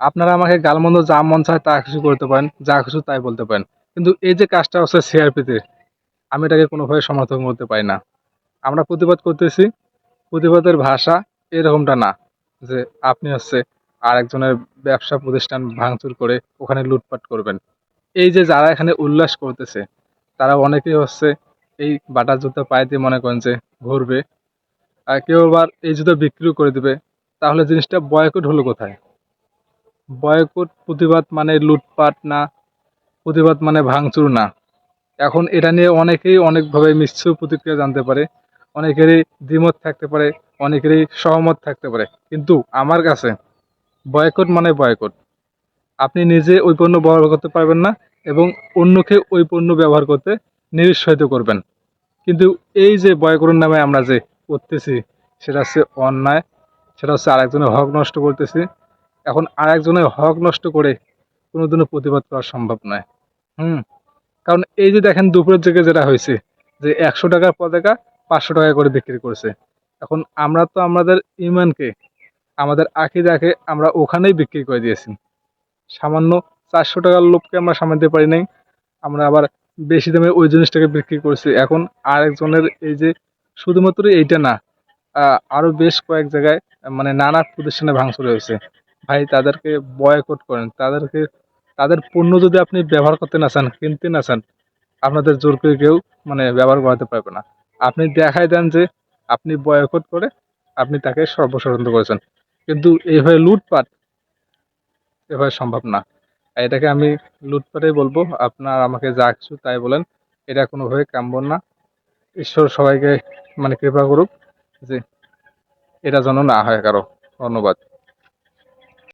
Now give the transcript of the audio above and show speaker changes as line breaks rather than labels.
আপনারা আমাকে গালমন্দ যা মন চায় তা কিছু করতে পারেন, যা কিছু তাই বলতে পারেন। কিন্তু এই যে কাজটা হচ্ছে সিআরপিতে আমি এটাকে কোনোভাবে সমর্থন করতে পারি না। আমরা প্রতিবাদ করতেছি, প্রতিবাদের ভাষা এরকমটা না যে আপনি হচ্ছে আরেকজনের ব্যবসা প্রতিষ্ঠান ভাঙচুর করে ওখানে লুটপাট করবেন। এই যে যারা এখানে উল্লাস করতেছে, তারা অনেকেই হচ্ছে এই বাটা জুতো পায়ে দিয়ে মনে করেন যে ঘুরবে। আর কেউ আবার এই জুতো বিক্রিও করে দিবে, তাহলে জিনিসটা বয়কট হলো কোথায়? বয়কট, প্রতিবাদ মানে লুটপাট না, প্রতিবাদ মানে ভাঙচুর না। এখন এটা নিয়ে অনেকেই অনেকভাবে মিশ্র প্রতিক্রিয়া জানতে পারে, অনেকেরই দ্বিমত থাকতে পারে, অনেকেরই সহমত থাকতে পারে। কিন্তু আমার কাছে বয়কট মানে বয়কট। আপনি নিজে ওই পণ্য ব্যবহার করতে পারবেন না এবং অন্যকে ওই পণ্য ব্যবহার করতে নিরুৎসাহিত করবেন। কিন্তু এই যে বয়কটের নামে আমরা যে করতেছি, সেটা হচ্ছে অন্যায়, সেটা হচ্ছে আরেকজনের হক নষ্ট করতেছি এখন আর একজনের হক নষ্ট করে কোনোদিনও প্রতিবাদ করা সম্ভব নয়। হুম? কারণ এই যে দেখেন দুপুরের দিকে যেটা হয়েছে যে একশো টাকার পতাকা পাঁচশো টাকা করে বিক্রি করছে। এখন আমরা তো আমাদের ইমানকে আমাদের আকিদাকে আমরা ওখানেই বিক্রি করে দিয়েছি। সামান্য চারশো টাকার লোককে আমরা সামালতে পারি নাই আমরা আবার বেশি দামে ওই জিনিসটাকে বিক্রি করছি। এখন আরেকজনের এই যে শুধুমাত্র এইটা না আহ, আরও বেশ কয়েক জায়গায় মানে নানা প্রতিষ্ঠানে ভাঙচুর হয়েছে। ভাই, তাদেরকে বয়কট করেন। তাদেরকে, তাদের পণ্য যদি আপনি ব্যবহার করতে না চান, কিনতে না চান, আপনাদের জোর করে কেউ মানে ব্যবহার করাতে পারবে না। আপনি দেখাই দেন যে আপনি বয়কট করে আপনি তাকে সর্বস্বতন্ত্র করেছেন। কিন্তু এইভাবে লুটপাট এভাবে সম্ভব না। এটাকে আমি লুটপাটই বলব, আপনার আমাকে যা কিছু তাই বলেন, এটা কোনোভাবে কাম্য না। ঈশ্বর সবাইকে মানে কৃপা করুক যে এটা যেন না হয় কারও। ধন্যবাদ।